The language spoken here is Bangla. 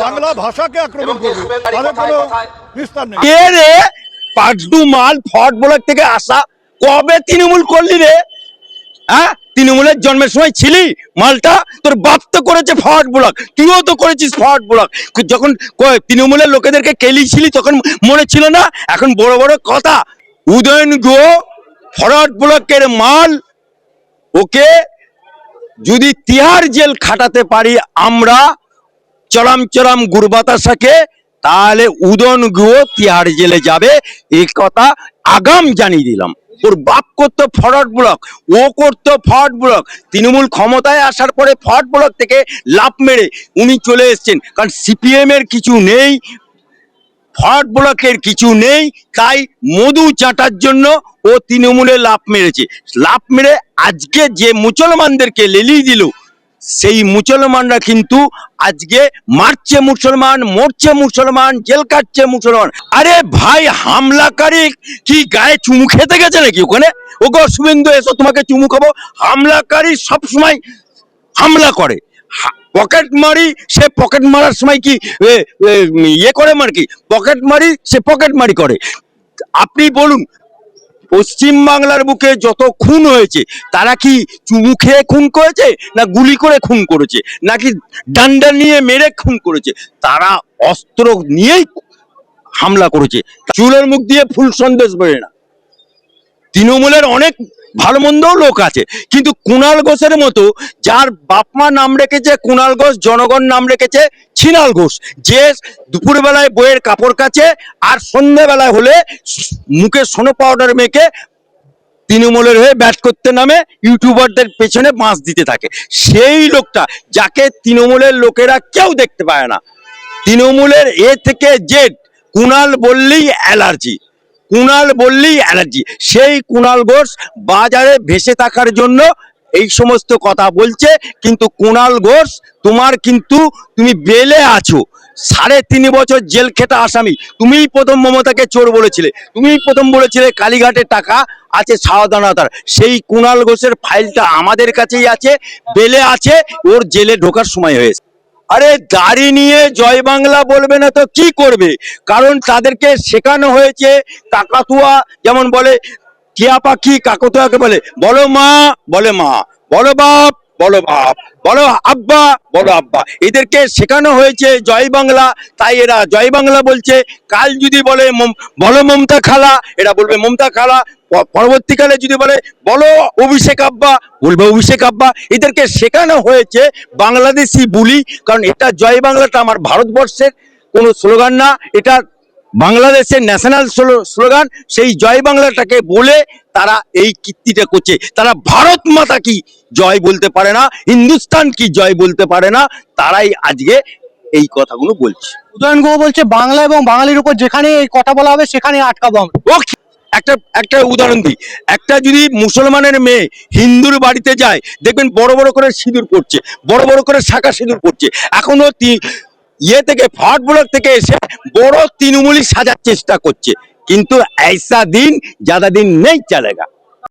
বাংলা ভাষাকে আক্রমণ করবে। তাদের কোনো নিস্তার নেই। কে রে? মাল ফট ব্লক থেকে আসা। কবে তৃণমূল করলি রে? হ্যাঁ? তৃণমূলের জন্মের সময় ছিলি? মালটা তোর বাপ তো করেছে ফট ব্লক। তুইও তো করেছিস ফট ব্লক। যখন তৃণমূলের লোকেদেরকে কেলিয়েছিলি তখন মনে ছিল না? এখন বড় বড় কথা। উদয়ন গো ফরওয়ার্ড ব্লকের মাল ওকে যদি তিহার জেল খাটাতে পারি আমরা চরম চরম গুরবাতাসাকে তাহলে উদন গুহ তিহার জেলে যাবে। এই কথা আগাম জানিয়ে দিলাম। ওর বাপ করতো ফরওয়ার্ড ব্লক, ও করতো ফরওয়ার্ড ব্লক। তৃণমূল ক্ষমতায় আসার পরে ফরওয়ার্ড ব্লক থেকে লাভ মেরে উনি চলে এসেছেন। কারণ সিপিএম এর কিছু নেই, ফরওয়ার্ড ব্লকের কিছু নেই, তাই মধু চাটার জন্য ও তৃণমূলে লাভ মেরেছে। লাভ মেরে আজকে যে মুসলমানদেরকে লেলিয়ে দিল সেই মুসলমানরা কিন্তু আজকে মারছে মুসলমান, মরছে মুসলমান, জেল কাটছে মুসলমান। আরে ভাই, হামলাকারী কি গায়ে চুমু খেতে গেছে নাকি ওখানে? ও গো শুভেন্দু, এসো, তোমাকে চুমু খাব। হামলাকারী সবসময় হামলা করে। পকেট মারি, সে পকেট মারার সময় কি ইয়ে করে মার কি? পকেট মারি, সে পকেট মারি করে। আপনি বলুন পশ্চিম বাংলার বুকে যত খুন হয়েছে, তারা কি চুমু খেয়ে খুন করেছে, না গুলি করে খুন করেছে, নাকি ডান্ডা নিয়ে মেরে খুন করেছে? তারা অস্ত্র নিয়েই হামলা করেছে। চুলের মুখ দিয়ে ফুল সন্দেশ বেড়ে না। তৃণমূলের অনেক ভালো মন্দও লোক আছে। কিন্তু কুণাল ঘোষের মতো যার বাপমা নাম রেখেছে কুণাল ঘোষ, জনগণ নাম রেখেছে ছিনাল ঘোষ, যে দুপুরবেলায় বইয়ের কাপড় কাচে আর সন্ধ্যেবেলায় হলে মুখে সোনো পাউডার মেখে তৃণমূলের হয়ে ব্যাট করতে নামে ইউটিউবারদের পেছনে বাঁশ দিতে থাকে। সেই লোকটা যাকে তৃণমূলের লোকেরা কেউ দেখতে পায় না। তৃণমূলের এ থেকে জেড কুণাল বললেই অ্যালার্জি। কুণাল বললেই অ্যালার্জি সেই কুণাল ঘোষ বাজারে ভেসে থাকার জন্য এই সমস্ত কথা বলছে, কিন্তু কুণাল ঘোষ, তোমার কিন্তু তুমি বেলে আছো। সাড়ে তিন বছর জেল খেটা আসামি। তুমিই প্রথম মমতাকে চোর বলেছিলে। তুমিই প্রথম বলেছিলে কালীঘাটের টাকা আছে সাবধানতার। সেই কুণাল ঘোষের ফাইলটা আমাদের কাছেই আছে, বেলে আছে, ওর জেলে ঢোকার সময় হয়েছে। আরে দাড়ি নিয়ে জয় বাংলা বলবে না তো কি করবে? কারণ তাদেরকে শেখানো হয়েছে কাকাতুয়া, যেমন বলে টিয়া পাখি কাকাতুয়াকে বলে, বলো মা, বলে মা, বলো বাপ বলো বাপ বলো আব্বা বলো আব্বা। এদেরকে শেখানো হয়েছে জয় বাংলা, তাই এরা জয় বাংলা বলছে। কাল যদি বলে বলো মমতা খালা, এরা বলবে মমতা খালা। পরবর্তীকালে যদি বলে, বলো অভিষেক আব্বা, বলবে অভিষেক আব্বা। এদেরকে শেখানো হয়েছে বাংলাদেশি বুলি, কারণ এটা জয় বাংলাটা আমার ভারতবর্ষের কোনো স্লোগান না, এটা বাংলাদেশের ন্যাশনাল স্লোগান সেই জয় বাংলাটাকে বলে তারা এই কীর্তিটা করছে। তারা ভারত মাতা কি জয় বলতে পারে না হিন্দুস্তান কি জয় বলতে পারে না তারাই আজকে এই কথাগুলো বলছে। উদয়ন গুহ বলছে বাংলা এবং বাঙালির উপর যেখানে এই কথা বলা হবে সেখানে আটকাবো আমরা। একটা একটা উদাহরণ দিই। একটা যদি মুসলমানের মেয়ে হিন্দুর বাড়িতে যায় দেখবেন বড় বড় করে সিঁদুর পড়ছে বড় বড় করে শাখা সিঁদুর পড়ছে। এখনও ইয়ে থেকে ফাট ব্লক থেকে এসে বড় তৃণমূলী সাজার চেষ্টা করছে কিন্তু ऐसा দিন ज्यादा দিন নেই চলেগা